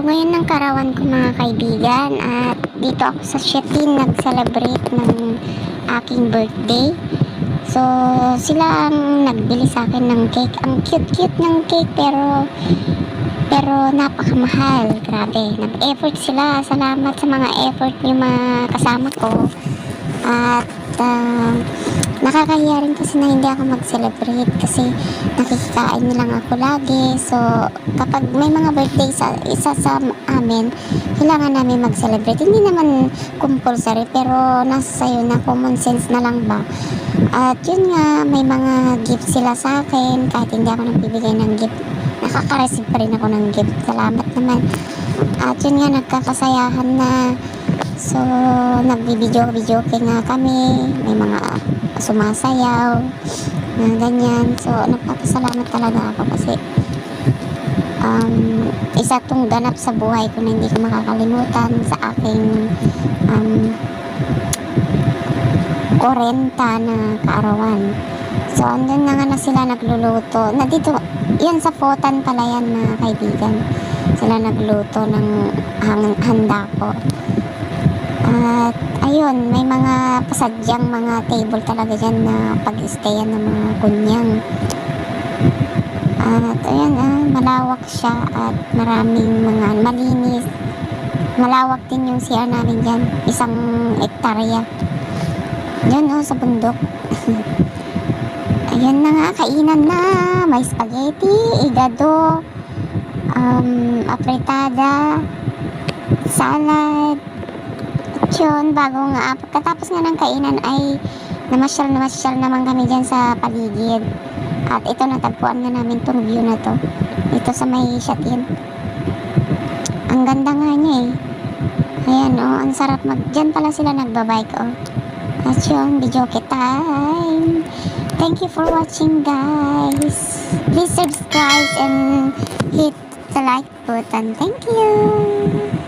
ngayon ng karawan ko mga kaibigan at dito ako sa Shetin nag-celebrate ng aking birthday. So, sila ang nagbili sa akin ng cake. Ang cute-cute ng cake pero pero napakamahal. Grabe. Nag-effort sila. Salamat sa mga effort niyo mga kasama ko. At ah, nakakahiya rin kasi na hindi ako mag-celebrate kasi nakikikain nilang ako lagi. So, kapag may mga birthday sa isa sa amin, kailangan namin mag-celebrate. Hindi naman compulsory, pero nasa sayo na common sense na lang ba. At yun nga, may mga gift sila sa akin, kahit hindi ako nagbibigay ng gift. Nakaka-receive pa rin ako ng gift. Salamat naman. At yun nga, nagkakasayahan na. So, nagbibideo-video nga kami. May mga sumasayaw na ganyan. So, nagpapasalamat talaga ako kasi um, isa tong ganap sa buhay ko na hindi ko makakalimutan sa aking um, 40 na kaarawan. So, andun na nga na sila nagluluto. Na dito, yan sa Fotan pala yan mga kaibigan. Sila nagluto ng handa ko. At ayun, may mga pasadyang mga table talaga dyan na pag-stayan ng mga kunyang. At ayan, ah, malawak siya at maraming mga malinis. Malawak din yung CR namin dyan. Isang ektarya. Yan oh, sa bundok. Ayan na nga, kainan na. May spaghetti, igado, um, apretada, salad, yun, bago nga, pagkatapos nga ng kainan ay namasyal namasyal naman kami dyan sa paligid. At ito natagpuan na namin tong view na to. Ito sa may shatin. Ang ganda nga niya eh. Ayan oh, ang sarap mag... Dyan pala sila nagbabike oh. At yun, video time. Thank you for watching guys. Please subscribe and hit the like button. Thank you.